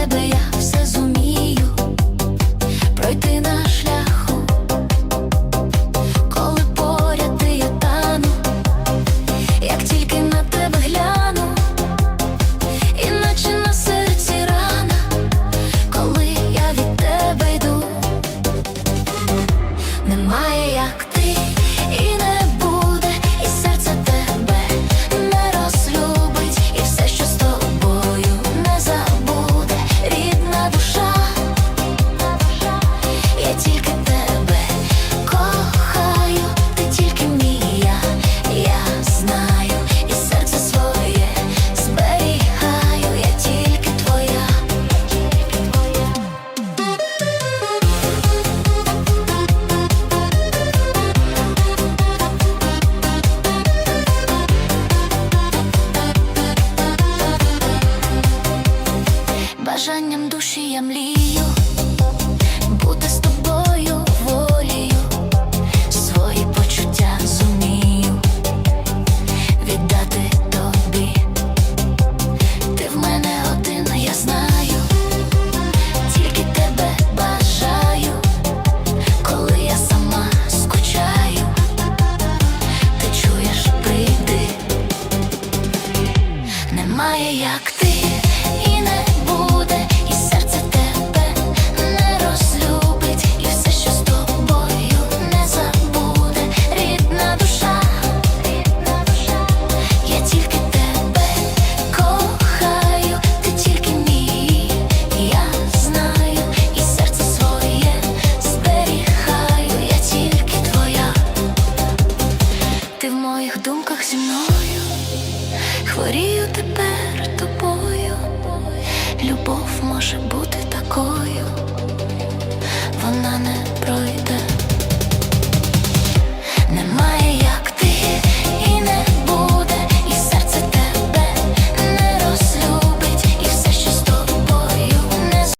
тебе я все зумію. бажанням душі я млію, бути з тобою волію, свої почуття зумію. Віддати тобі, ти в мене один, я знаю, тільки тебе бажаю, коли я сама скучаю, ти чуєш, прийди, немає як ти. І не ти в моїх думках зі мною, хворію тепер тобою, любов може бути такою, вона не.